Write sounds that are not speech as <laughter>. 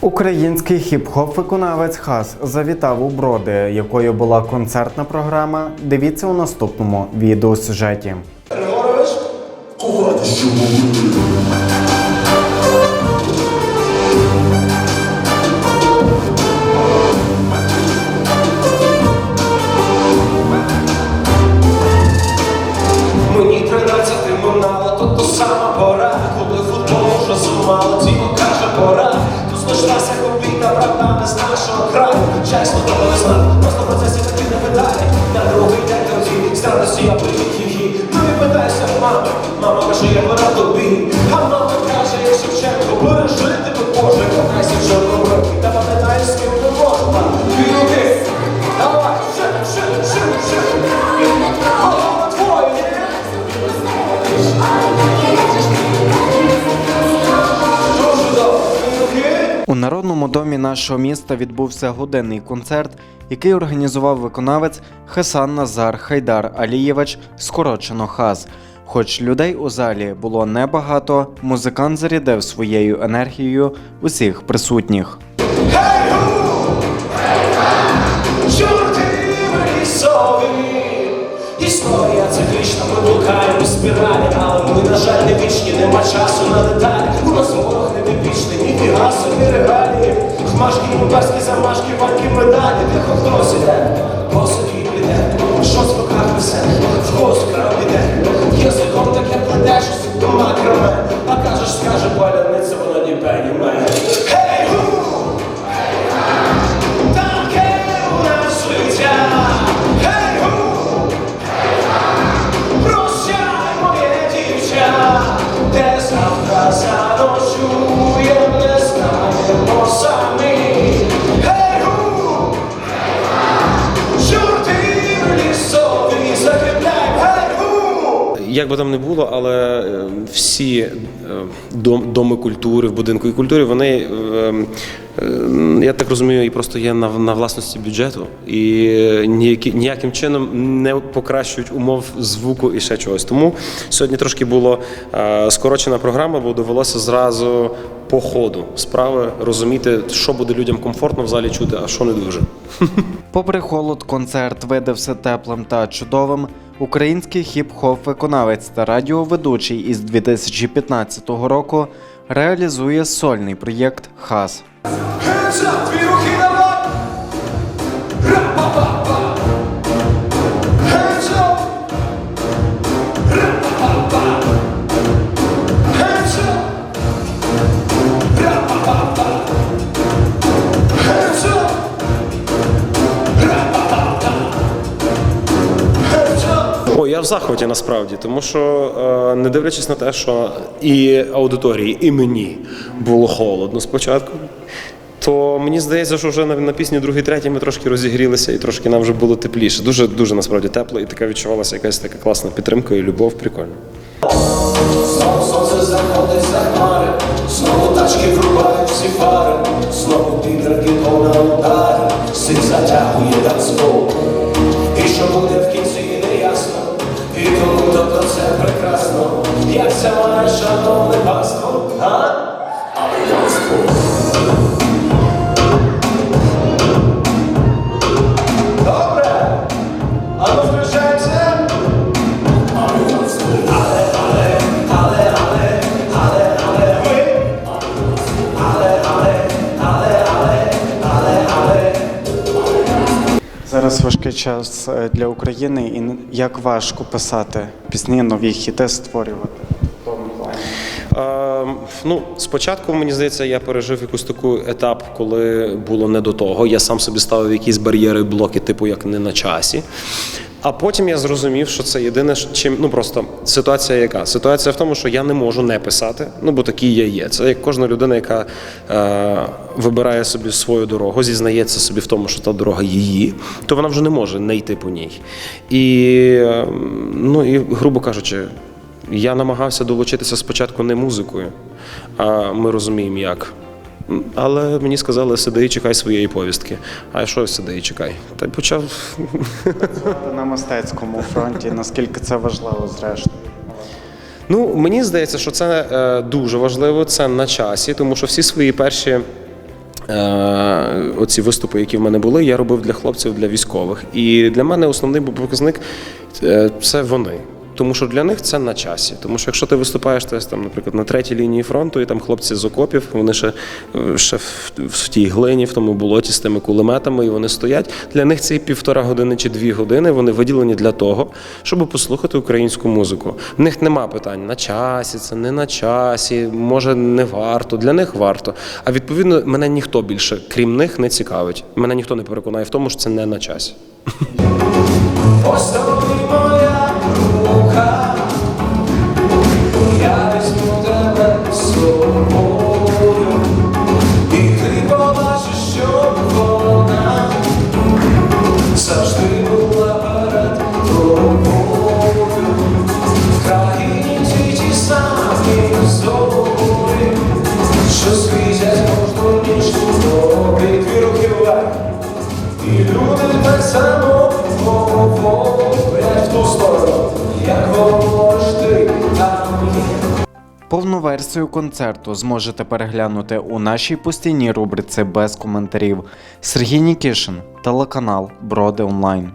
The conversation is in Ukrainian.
Український хіп-хоп виконавець Хас завітав у броди, якою була концертна програма. Дивіться у наступному відеосюжеті. Григорович? Тоді стануся я привіт її. Ну і питайся мама, мама каже, я пора тобі. У народному домі нашого міста відбувся годинний концерт, який організував виконавець Хасан Назар Хайдар Алієвич, скорочено Хаз. Хоч людей у залі було небагато, музикант зарядив своєю енергією усіх присутніх. Історія циклічна, ми блукаємо спіралі Але ми, на жаль, не вічні, нема часу на деталі собі регалії Хмашки, бубаски, замашки, вальки, медалі Тихо хтось Як би там не було, але е, всі е, доми культури в будинку і культури, вони, е, я так розумію, і просто є на, на власності бюджету і е, ніякі, ніяким чином не покращують умов звуку і ще чогось. Тому сьогодні трошки була скорочена програма, бо довелося зразу по ходу справи розуміти, що буде людям комфортно в залі чути, а що не дуже. <laughs> Попри холод, концерт видався теплим та чудовим. Український хіп-хоп виконавець та радіоведучий із 2015 року реалізує сольний проєкт Хас. В захваті насправді, тому що е, не дивлячись на те, що і аудиторії, і мені було холодно спочатку. То мені здається, що вже на, на пісні другий, третій ми трошки розігрілися і трошки нам вже було тепліше. Дуже дуже насправді тепло, і така відчувалася якась така класна підтримка і любов. Прикольно. Тобто це прекрасно, як це має шановне панство, а? Добре, а ну. Зараз важкий час е, для України, і як важко писати пісні, нові хіти створювати. В тому плані. Е, ну, спочатку, мені здається, я пережив якийсь такий етап, коли було не до того. Я сам собі ставив якісь бар'єри, блоки, типу як не на часі. А потім я зрозумів, що це єдине, чим ну просто ситуація яка? Ситуація в тому, що я не можу не писати, ну бо такий я є. Це як кожна людина, яка е, вибирає собі свою дорогу, зізнається собі в тому, що та дорога її, то вона вже не може не йти по ній. І, е, ну, і грубо кажучи, я намагався долучитися спочатку не музикою, а ми розуміємо як. Але мені сказали, сиди і чекай своєї повістки. А що сиди і чекай? Та й почав. Працювати на мистецькому фронті, наскільки це важливо зрештою. Ну, мені здається, що це е, дуже важливо, це на часі, тому що всі свої перші Е, оці виступи, які в мене були, я робив для хлопців, для військових. І для мене основний показник е, це вони. Тому що для них це на часі. Тому що якщо ти виступаєш десь там, наприклад, на третій лінії фронту, і там хлопці з окопів, вони ще, е, ще в, в тій глині, в тому болоті з тими кулеметами, і вони стоять. Для них ці півтора години чи дві години вони виділені для того, щоб послухати українську музику. В них нема питань на часі, це не на часі, може не варто. Для них варто. А відповідно, мене ніхто більше, крім них, не цікавить. Мене ніхто не переконає в тому, що це не на часі. Ось моя І люди так само говорять в. Повну версію концерту зможете переглянути у нашій постійній рубриці без коментарів. Сергій Нікішин, телеканал Броди Онлайн.